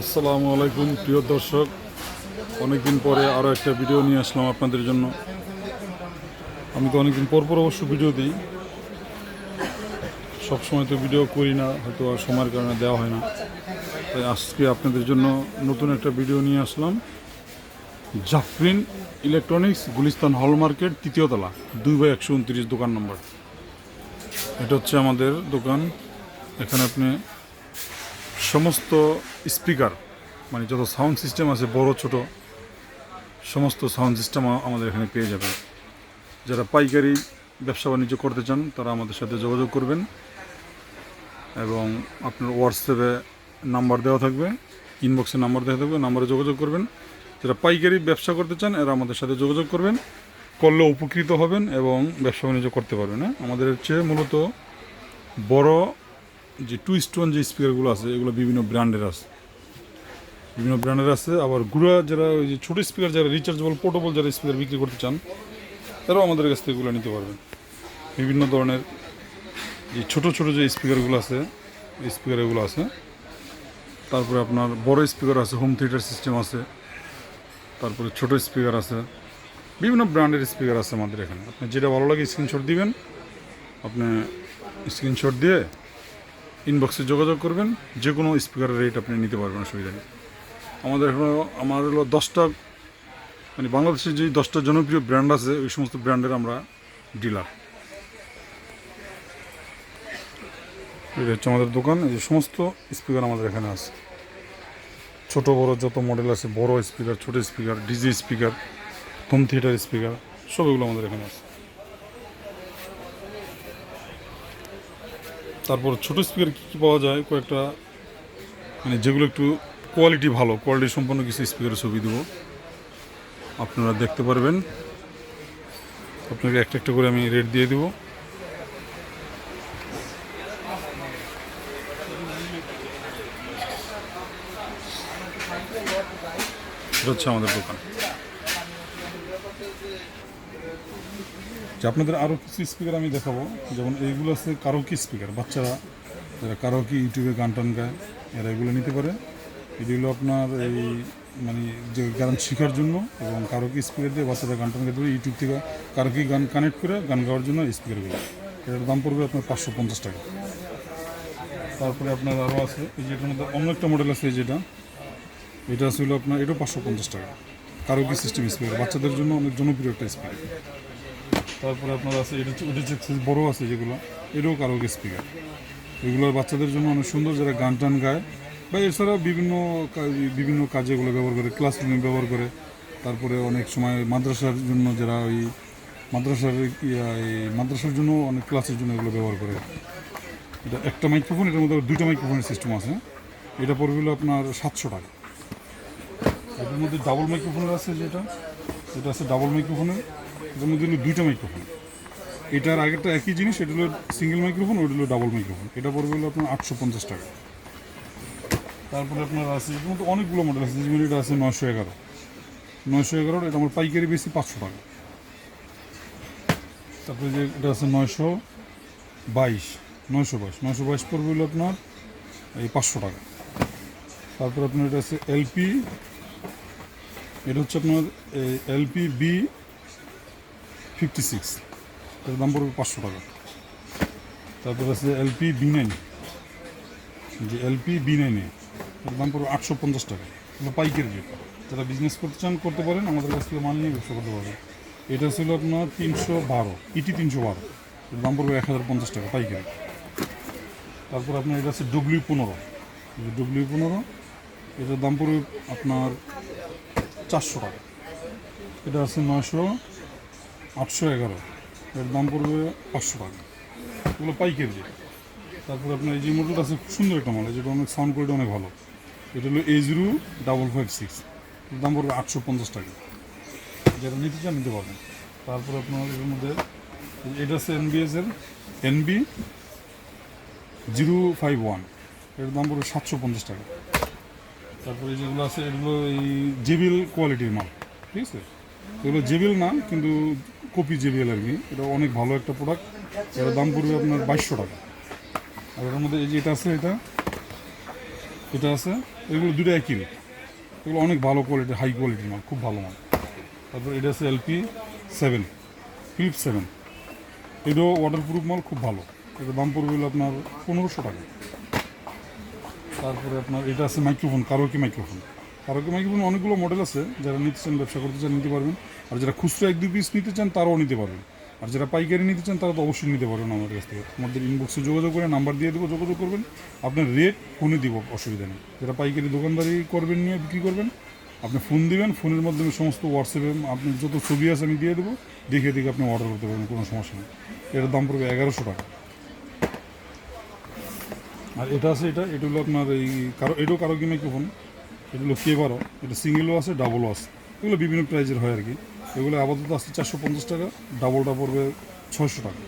আসসালামু আলাইকুম, প্রিয় দর্শক। অনেকদিন পরে আরও একটা ভিডিও নিয়ে আসলাম আপনাদের জন্য। আমি তো অনেকদিন পর পর অবশ্য ভিডিও দিই। সবসময় তো ভিডিও করি না, হয়তো আর সময়ের কারণে দেওয়া হয় না। তাই আজকে আপনাদের জন্য নতুন একটা ভিডিও নিয়ে আসলাম। জাফরিন ইলেকট্রনিক্স, গুলিস্তান হল মার্কেট, তৃতীয় তলা, দুই বাই একশো উনত্রিশ দোকান নম্বর। এটা হচ্ছে আমাদের দোকান। এখানে আপনি সমস্ত স্পিকার মানে যত সাউন্ড সিস্টেম আছে, বড়, ছোট, সমস্ত সাউন্ড সিস্টেম আমাদের এখানে পেয়ে যাবেন। যারা পাইকারি ব্যবসা বাণিজ্য করতে চান, তারা আমাদের সাথে যোগাযোগ করবেন এবং আপনার হোয়াটসঅ্যাপে নাম্বার দেওয়া থাকবে ইনবক্সে নাম্বার দেওয়া থাকবে, নাম্বারে যোগাযোগ করবেন। যারা পাইকারি ব্যবসা করতে চান, এরা আমাদের সাথে যোগাযোগ করবেন, করলে উপকৃত হবেন এবং ব্যবসা বাণিজ্য করতে পারবেন হ্যাঁ? আমাদের হচ্ছে মূলত বড় যে টু স্টোন যে স্পিকারগুলো আছে, এগুলো বিভিন্ন ব্র্যান্ডের আছে। বিভিন্ন ব্র্যান্ডের আছে, আবার গুড়া যারা ওই যে ছোটো স্পিকার যারা রিচার্জেবল পোর্টেবল যারা স্পিকার বিক্রি করতে চান, তারাও আমাদের কাছ থেকে এগুলো নিতে পারবেন। বিভিন্ন ধরনের যে ছোটো ছোটো যে স্পিকারগুলো আছে স্পিকার এগুলো আছে। তারপরে আপনার বড় স্পিকার আছে হোম থিয়েটার সিস্টেম আছে। তারপরে ছোট স্পিকার আছে। বিভিন্ন ব্র্যান্ডের স্পিকার আছে আমাদের এখানে। আপনি যেটা ভালো লাগে স্ক্রিনশট দিবেন। আপনি স্ক্রিনশট দিয়ে ইনবক্সে যোগাযোগ করবেন যে কোনো স্পিকারের রেট আপনি নিতে পারবেন অসুবিধা নেই। আমাদের এখনও, আমার হলো দশটা মানে বাংলাদেশের যে দশটা জনপ্রিয় ব্র্যান্ড আছে, ওই সমস্ত ব্র্যান্ডের আমরা ডিলার এটা হচ্ছে আমাদের দোকান, এই সমস্ত স্পিকার আমাদের এখানে আছে। ছোট, বড় যত মডেল আছে, বড় স্পিকার ছোট speaker DJ speaker home theatre speaker সব এগুলো আমাদের এখানে আছে। তারপর ছোট স্পিকার কী কী পাওয়া যায়? কয়েকটা মানে যেগুলো একটু কোয়ালিটি ভালো কোয়ালিটি সম্পন্ন কিছু স্পিকারের ছবি দেবো। আপনারা দেখতে পারবেন। আপনাকে একটা একটা করে আমি রেট দিয়ে দেবো। হচ্ছে আমাদের দোকান। যে আপনাদের আরও কিছু স্পিকার আমি দেখাবো। যেমন এইগুলো আছে কারও কারোকি স্পিকার বাচ্চারা, যারা কারও কারোকি ইউটিউবে গান টান গায়, এরা এগুলো নিতে পারে। এগুলো আপনার এই মানে যে গান শেখার জন্য এবং কারও কারোকি স্পিকার দিয়ে বাচ্চারা গান টান গাইতে পারে। ইউটিউব থেকে কারও কারোকি গান কানেক্ট করে গান গাওয়ার জন্য স্পিকারগুলো এটার দাম পড়বে আপনার পাঁচশো পঞ্চাশ টাকা। তারপরে আপনার আরও আছে, এই যে এটার মধ্যে অন্য একটা মডেল আছে যেটা এটা। ছিল আপনার, এটাও পাঁচশো পঞ্চাশ টাকা। কারোকি সিস্টেম স্পিকার বাচ্চাদের জন্য অনেক জনপ্রিয় একটা স্পিকার তারপরে আপনার আছে, এটা ওটা হচ্ছে বড়ো আছে যেগুলো। এটাও কারোকে স্পিকার এগুলো বাচ্চাদের জন্য অনেক সুন্দর যারা গান টান গায়। বা এছাড়াও বিভিন্ন বিভিন্ন কাজে এগুলো ব্যবহার করে ক্লাসরুমে ব্যবহার করে। তারপরে অনেক সময় মাদ্রাসার জন্য যারা ওই মাদ্রাসার মাদ্রাসার জন্য অনেক ক্লাসের জন্য এগুলো ব্যবহার করে। এটা একটা মাইক্রোফোন এটার মধ্যে দুইটা মাইক্রোফোনের সিস্টেম আছে। এটা পড়বে আপনার সাতশো টাকা। এটার মধ্যে ডাবল মাইক্রোফোনের আছে যেটা। এটা আছে ডাবল মাইক্রোফোনের মধ্যে হলো দুইটা মাইক্রোফোন এটার আগেরটা একই জিনিস, এটা হলো সিঙ্গেল মাইক্রোফোন ওটা হলো ডাবল মাইক্রোফোন এটা পড়বে হলো আপনার আটশো পঞ্চাশ টাকা। তারপরে আপনার আছে মধ্যে অনেকগুলো মডেল আছে যেমন এটা আছে নয়শো এগারো। নয়শো এগারো, এটা আমার পাইকারি বেশি পাঁচশো টাকা। তারপরে যে এটা আছে নয়শো বাইশ নয়শো বাইশ। নয়শো বাইশ পড়বে হলো আপনার এই পাঁচশো টাকা। তারপর আপনার এটা আছে এলপি এটা হচ্ছে আপনার এলপি বি ফিফটি সিক্স এটার দাম পড়বে পাঁচশো টাকা। তারপর আছে এলপি বি নাইন যে এলপি বি নাইনে এর দাম পড়বে আটশো পঞ্চাশ টাকা। এগুলো পাইকারি রেট যারা বিজনেস করতে চান, করতে পারেন, আমাদের কাছ থেকে মাল নিয়ে ব্যবসা করতে পারবেন। এটা ছিল আপনার তিনশো বারো। ইটি তিনশো বারো। এর দাম পড়বে এক হাজার পঞ্চাশ টাকা পাইকারি। তারপর আপনার এটা আছে ডব্লিউ পনেরো। ডব্লিউ পনেরো, এটার দাম পড়বে আপনার চারশো টাকা। এটা আছে নয়শো আটশো এগারো। এর দাম পড়বে পাঁচশো টাকা। এগুলো পাইকারি। তারপর আপনার এই যে মডেলটা আছে, খুব সুন্দর একটা মডেল যেটা অনেক সাউন্ড কোয়ালিটি অনেক ভালো। এটা হলো A zero double five six দাম পড়বে আটশো পঞ্চাশ টাকা। যেটা নিতে চান, নিতে পারবেন। তারপর আপনার এর মধ্যে, এটা আছে এনবিএস এর এনবি জিরো ফাইভ ওয়ানের দাম পড়বে সাতশো পঞ্চাশ টাকা। তারপরে যেগুলো আছে, এগুলো এই জেবিএল কোয়ালিটির মাল। ঠিক আছে? এগুলো জেবিএল না, কিন্তু কপি জেবিএল আর কি। এটা অনেক ভালো একটা প্রোডাক্ট এটার দাম পড়বে আপনার বাইশশো টাকা। আর এটার মধ্যে এই যে এটা আছে, এটা এটা আছে, এগুলো দুটো একই এগুলো অনেক ভালো কোয়ালিটির হাই কোয়ালিটির মাল, খুব ভালো মাল। তারপর এটা আছে এলপি সেভেন ফিলিপ সেভেন এটাও ওয়াটারপ্রুফ মাল, খুব ভালো। এটা দাম পড়বে হলো আপনার পনেরোশো টাকা। তারপরে আপনার এটা আছে microphone karaoke microphone karaoke microphone অনেকগুলো মডেল আছে, যারা নিতে চান, ব্যবসা করতে চান, নিতে পারবেন। আর যারা খুচরো এক দুই পিস নিতে চান, তারাও নিতে পারবেন। আর যারা পাইকারি নিতে চান, তারা তো অবশ্যই নিতে পারবেন আমার কাছ থেকে। আমাদের ইনবক্সে যোগাযোগ করে নাম্বার দিয়ে দেবো, যোগাযোগ করবেন। আপনার রেট ফোনে দিব, অসুবিধা নেই। যারা পাইকারি দোকানদারি করবেন নিয়ে বিক্রি করবেন, আপনি ফোন দিবেন ফোনের মাধ্যমে সমস্ত হোয়াটসঅ্যাপে আপনি যত ছবি আছে আমি দিয়ে দেবো, দেখে দেখে আপনি অর্ডার করতে পারবেন, কোনো সমস্যা নেই। এটার দাম পড়বে এগারোশো টাকা। আর এটা আছে, এটা এটা হলো আপনার এই কারও, এটাও কারও কি মাইক্রোফোন? এটা হলো বারো এটা সিঙ্গেলও আছে ডাবলও আছে। এগুলো বিভিন্ন প্রাইজের হয় আর কি। এগুলো আপাতত আসছে চারশো পঞ্চাশ টাকা ডাবলটা পড়বে ছয়শো টাকা।